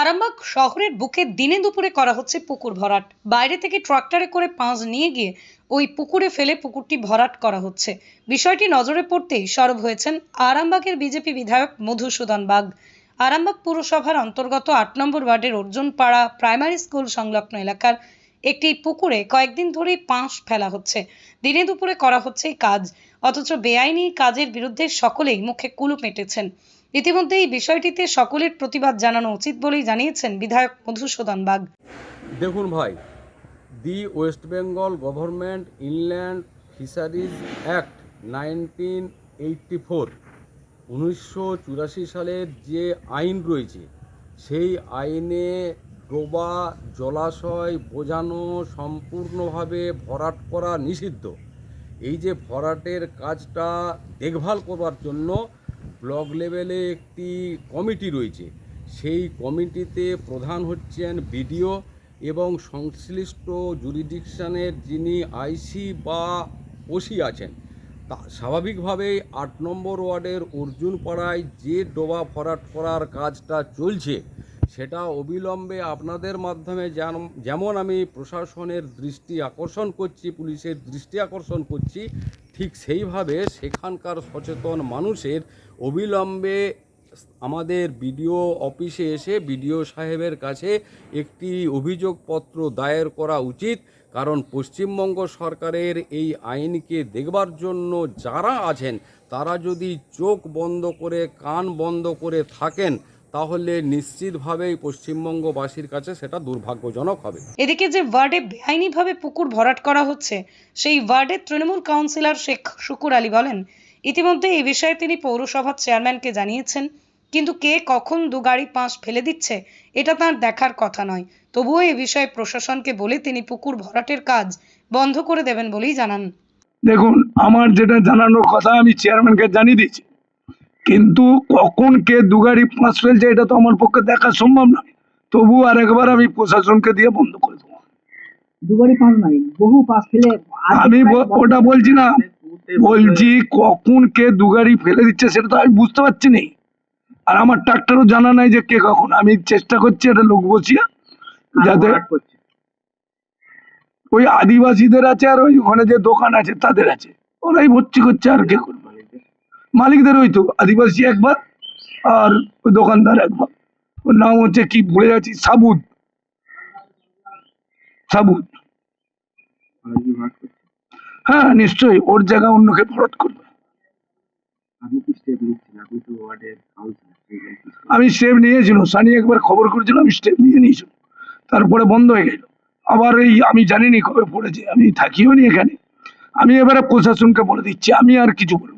আরামবাগ শহরের বুকে দিনে দুপুরে করা হচ্ছে পুকুর ভরাট। বাইরে থেকে ট্রাক্টরে করে পাঁচ নিয়ে গিয়ে ওই পুকুরে ফেলে পুকুরটি ভরাট করা হচ্ছে। বিষয়টি নজরে পড়তেই সরব হয়েছেন আরামবাগের বিজেপি বিধায়ক মধুসূদন বাগ। আরামবাগ পুরসভার অন্তর্গত আট নম্বর ওয়ার্ডের অর্জুনপাড়া প্রাইমারি স্কুল সংলগ্ন এলাকার একটি পুকুরে কয়েকদিন ধরেই পাঁশ ফেলা হচ্ছে। দিনে দুপুরে করা হচ্ছে এই কাজ, অথচ বেআইনি কাজের বিরুদ্ধে সকলেই মুখে কুলুপ মেটেছেন ইতিমধ্যে এই বিষয়টিতে সকলের প্রতিবাদ জানানো উচিত বলেই জানিয়েছেন বিধায়ক মধুসূদন বাগ। দেখুন ভাই, the West Bengal government inland fisheries act nineteen eighty four, উনিশশো চুরাশি সালের যে আইন রয়েছে, সেই আইনে ডোবা, জলাশয় বোঝানো সম্পূর্ণভাবে ভরাট করা নিষিদ্ধ। এই যে ভরাটের কাজটা দেখভাল করবার জন্য ব্লক লেভেলে একটি কমিটি রয়েছে। সেই কমিটিতে প্রধান হচ্ছেন বিডিও এবং সংশ্লিষ্ট জুরিডিকশানের যিনি আইসি বা ওসি আছেন, তা স্বাভাবিকভাবেই আট নম্বর ওয়ার্ডের অর্জুনপাড়ায় যে ডোবা ভরাট করার কাজটা চলছে, সেটা অবিলম্বে আপনাদের মাধ্যমে যেমন আমি প্রশাসনের দৃষ্টি আকর্ষণ করছি, পুলিশের দৃষ্টি আকর্ষণ করছি ঠিক সেইভাবে সেখানকার সচেতন মানুষের অবিলম্বে আমাদের বিডিও অফিসে এসে বিডিও সাহেবের কাছে একটি অভিযোগপত্র দায়ের করা উচিত। কারণ পশ্চিমবঙ্গ সরকারের এই আইনকে দেখবার জন্য যারা আছেন, তারা যদি চোখ বন্ধ করে, কান বন্ধ করে থাকেন তাহলে নিশ্চিতভাবেই পশ্চিমবঙ্গবাসীর কাছে সেটা দুর্ভাগ্যজনক হবে। এদিকে যে ওয়ার্ডে বেআইনিভাবে পুকুর ভরাট করা হচ্ছে সেই ওয়ার্ডের তৃণমূল কাউন্সিলর শেখ শুকুর আলী বলেন ইতিমধ্যে এই বিষয়ে তিনি পৌরসভার চেয়ারম্যানকে জানিয়েছেন কিন্তু কে কখন দু গাড়ি পাঁশ ফেলে দিচ্ছে এটা তার দেখার কথা নয়। তবুও এ বিষয়ে প্রশাসনকে বলে তিনি পুকুর ভরাটের কাজ বন্ধ করে দেবেন বলেই জানান। দেখুন আমার যেটা জানানোর কথা আমি চেয়ারম্যানকে জানিয়ে দিয়েছি। কিন্তু কখন কে দুগাড়ি পাঁচ ফেলছে এটা তো আমার পক্ষে দেখা সম্ভব নয় তবু আর একবার আমি প্রশাসনকে দিয়ে বন্ধ করে দেবো। দুবারই পাস নাই বহু পাস ফেলে আমি ওটা বলছি না বলছি কখন কে দুগাড়ি ফেলে দিচ্ছে সেটা তো আমি বুঝতে পারছি না আর আমার ট্রাক্টরও জানা নাই যে কে কখন। আমি চেষ্টা করছি এটা লোক বসিয়ে যাতে ওই আদিবাসীদের আছে আর ওই ওখানে যে দোকান আছে তাদের আছে। ওরাই ভর্তি করছে আর কে করবে। মালিকদের ওই তো, আদিবাসী একবার আর ওই দোকানদার একবার। ওর নাম হচ্ছে কি ভুলে যাচ্ছি সাবুদ সাবুদ হ্যাঁ নিশ্চয়ই, ওর জায়গা অন্যকে ফরত করবে। আমি স্টেপ নিয়েছিল সানি একবার খবর করেছিলাম আমি স্টেপ নিয়ে নিয়েছিল তারপরে বন্ধ হয়ে গেল। আবার এই আমি জানিনি কবে পড়েছে, আমি থাকিও নি এখানে। আমি এবারে প্রশাসনকে বলে দিচ্ছি, আমি আর কিছু বলব